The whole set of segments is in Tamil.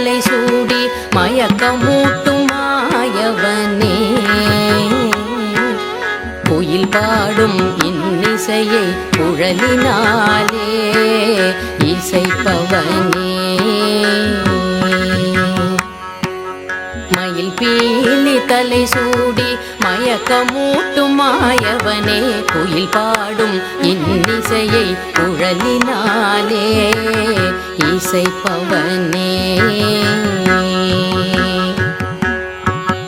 தலை சூடி மயக்கமூட்டும் மாயவனே. குயில் பாடும் இன்னிசையை குழலினாலே இசைப்பவனே. மயில் பீலி தலை சூடி மயக்கமூட்டும் மாயவனே குயில் பாடும் இன்னிசையை குழலினாலே இசைப்பவனே.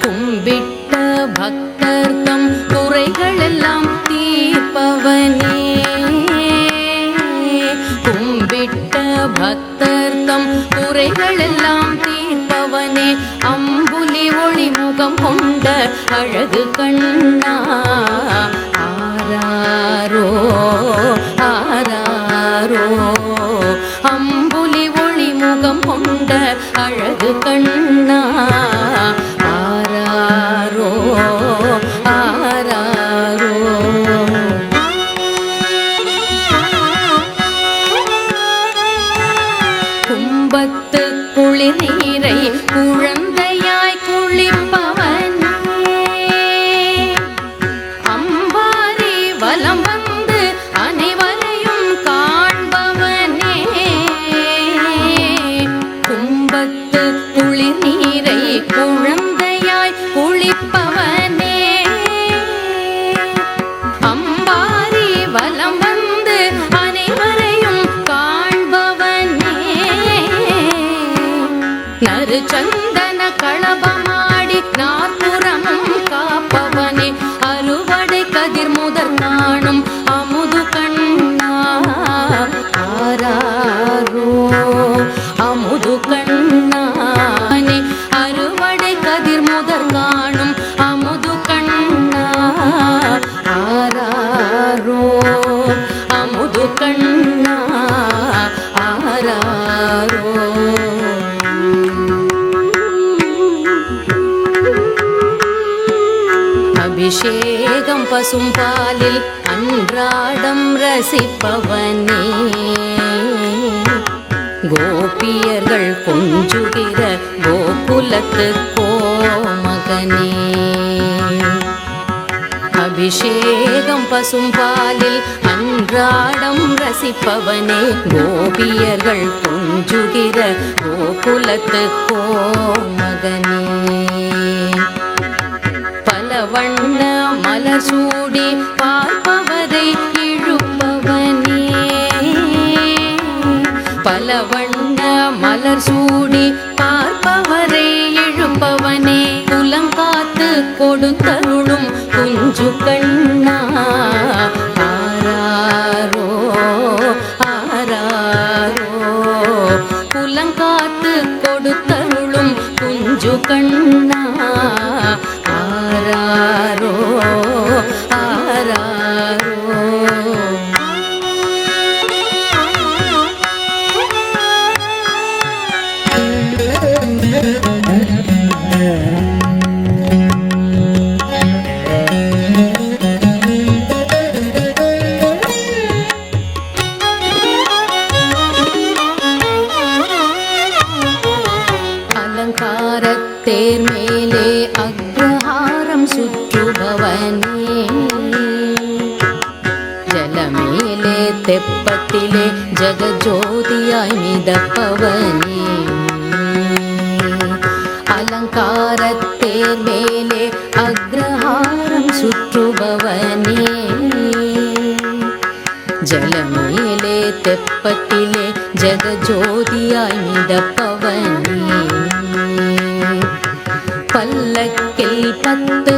கும்பிட்ட பக்தர் தம் குறைகளெல்லாம் தீர்ப்பவனே. கும்பிட்ட பக்தர் தம் குறைகளெல்லாம் அழகு கண்ணா ஆராரோ ஆராரோ चंद அபிஷேகம் பசும் பாலில் அன்றாடம் ரசிப்பவனே. கோபியர்கள் கொஞ்சுகிற கோகுலத்து கோமகனே. அபிஷேகம் பசும் பாலில் அன்றாடம் ரசிப்பவனே. கோபியர்கள் கொஞ்சுகிற கோகுலத்து கோமகனே. வண்ண மலசூடி பார்ப்பவரை இழுப்பவனே பல வண்ண மலர் சூடி பார்ப்பவரை இழுப்பவனே குலம் காத்து கொடுத்தருளும் குஞ்சு கண்ணா. ஜெகஜோதியாய் அலங்காரத்தேர் மேலே அக்ரஹாரம் சுற்றுபவனே. ஜலமேலே தெப்பத்திலே ஜகஜோதியாய் மிதப்பவனே. பல்லக்கில் பத்து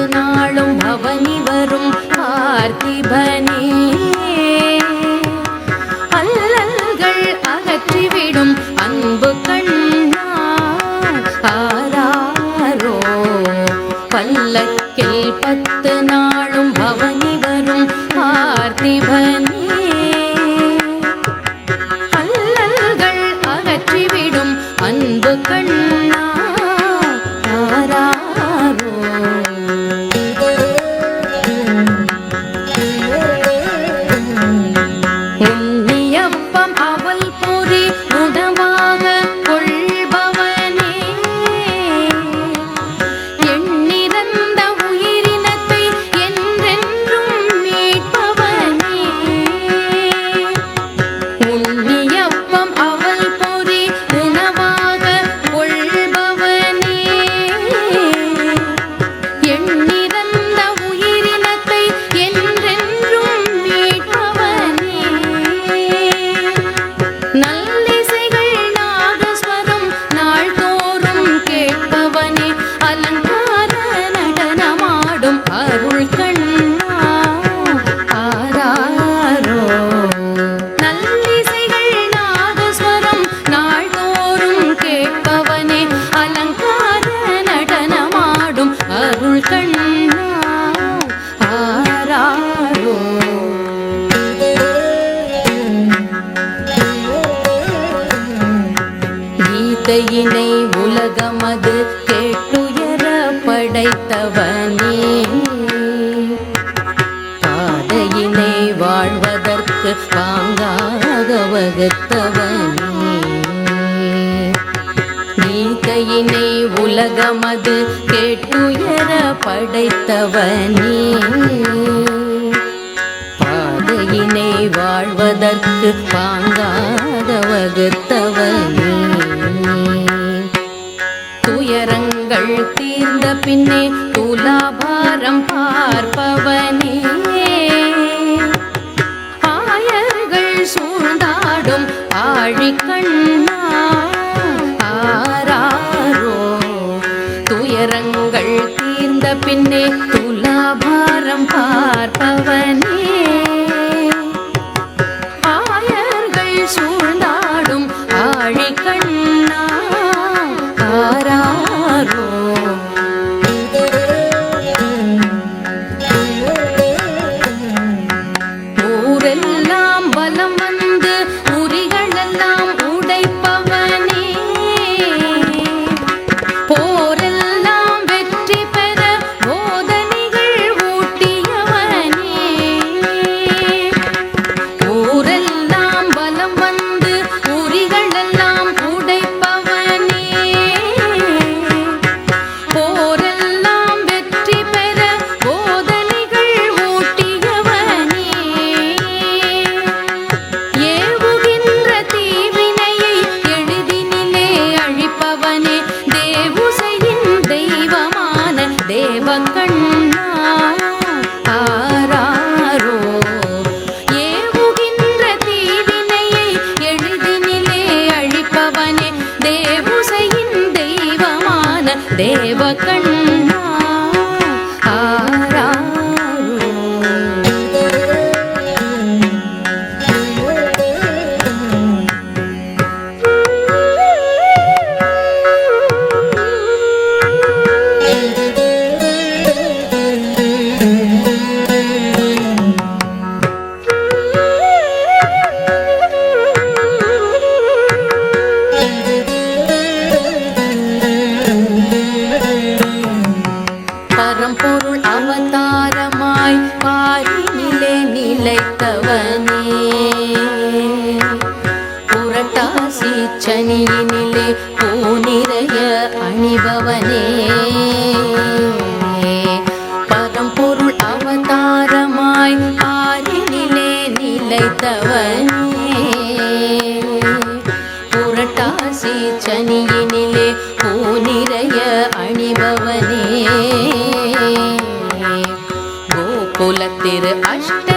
பல்லக்கில் உலகமது கேட்டுயர படைத்தவனே. பாதையினை வாழ்வதற்கு பாங்காத வகுத்தவனே. துயரங்கள் தீர்ந்த பின்னே துலாபாரம் பார்ப்பவனே. துன்பங்கள் தீர்ந்த பின்னே துலாபாரம் பார்ப்பவனே. देवता Mas tem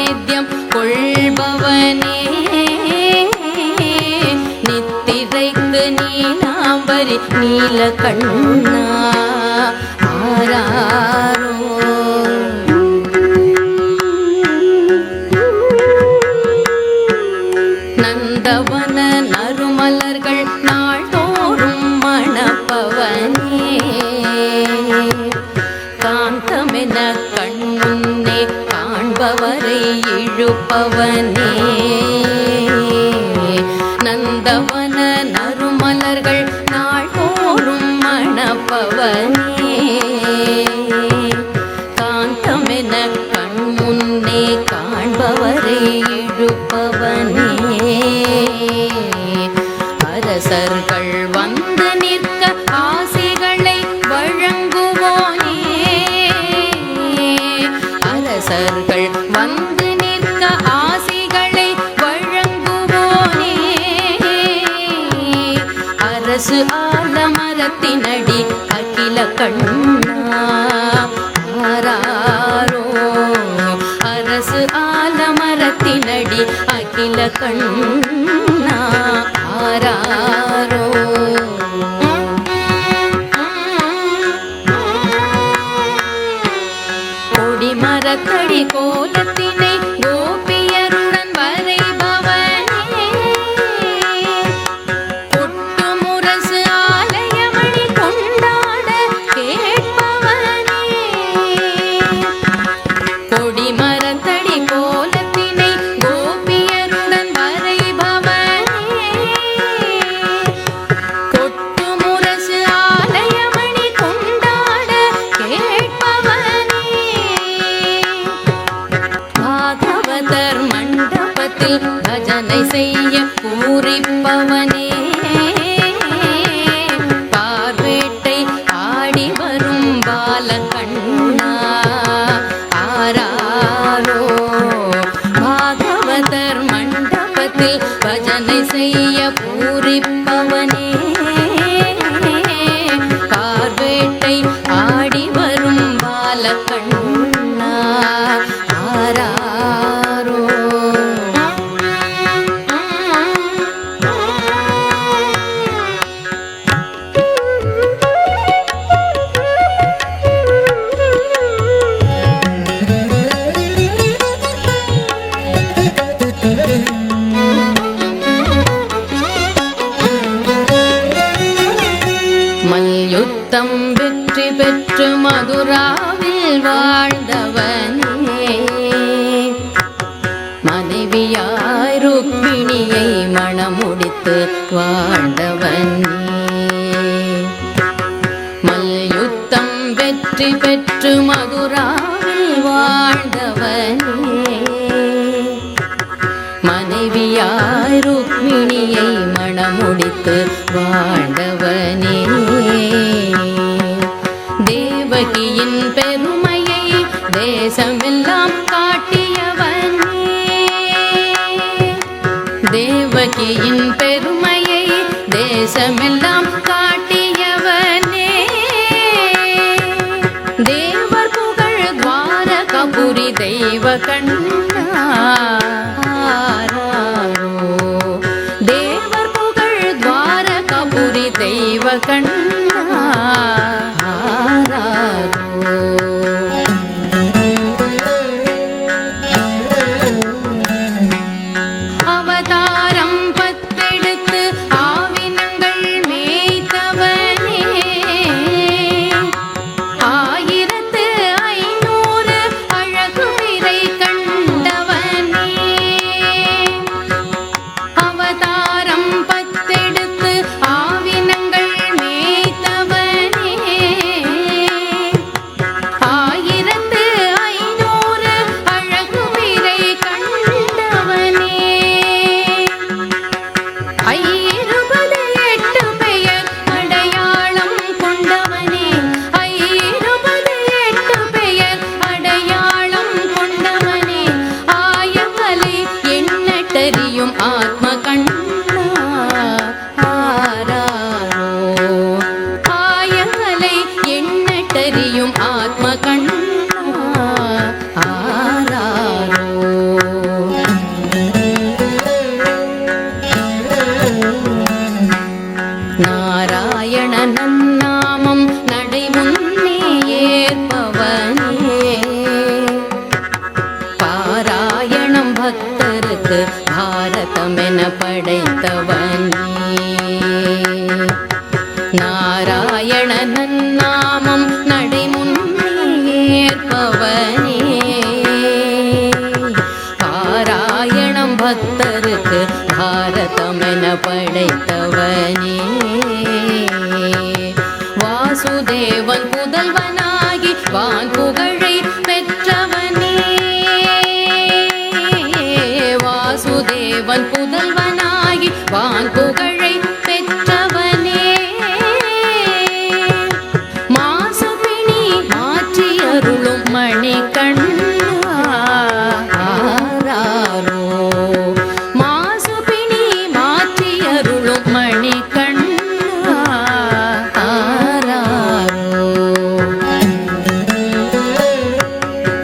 சாநித்தியம் கொள்பவனே. நித்திரைக்கு நீலாம்பரி நீல கண்ணா आनन्दवनना பஜனை செய்ய போ தம் வெற்றி பெற்று மதுராவில் வாழ்ந்தவனே. மனைவியாய் ருக்மிணியை மணமுடித்து வாழ்ந்தவனே. மல்யுத்தம் வெற்றி பெற்று மதுராவில் வாழ்ந்தவனே. மனைவியாய் ருக்மிணியை மணமுடித்து வாழ் கண் நான் புதல்வனாகி வான் புகழை பெற்றவனே. வாசுதேவன் புதல்வனாகி வான் புகழை